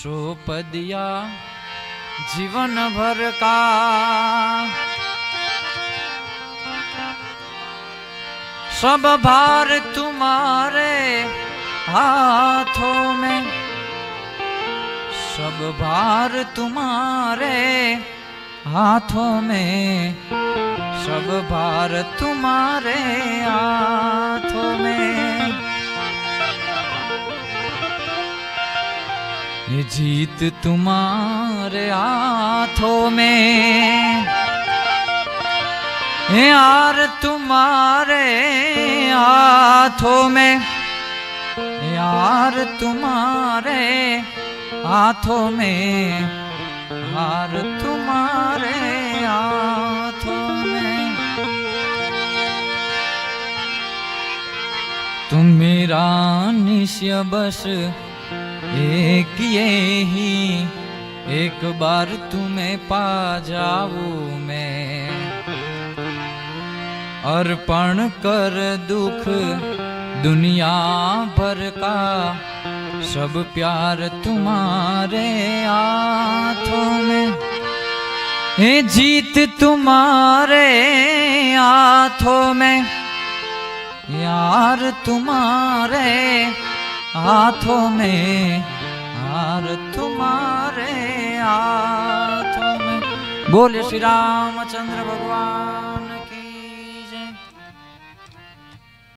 सौंप दिया जीवन भर का। सब भार तुम्हारे हाथों में। सब भार तुम्हारे हाथों में। सब भार तुम्हारे हाथों ये जीत तुम्हारे हाथों में। ये हार तुम्हारे हाथों में। ये हार तुम्हारे हाथों में। हार तुम्हारे हाथों में। तुम मेरा निश्य बस एक ये ही, एक बार तुम्हें पा जाऊँ मैं। अर्पण कर दुख दुनिया भर का, सब प्यार तुम्हारे हाथों में। हे जीत तुम्हारे हाथों में, यार तुम्हारे हाथों में हार तुम्हारे हाथों में बोले श्री रामचंद्र भगवान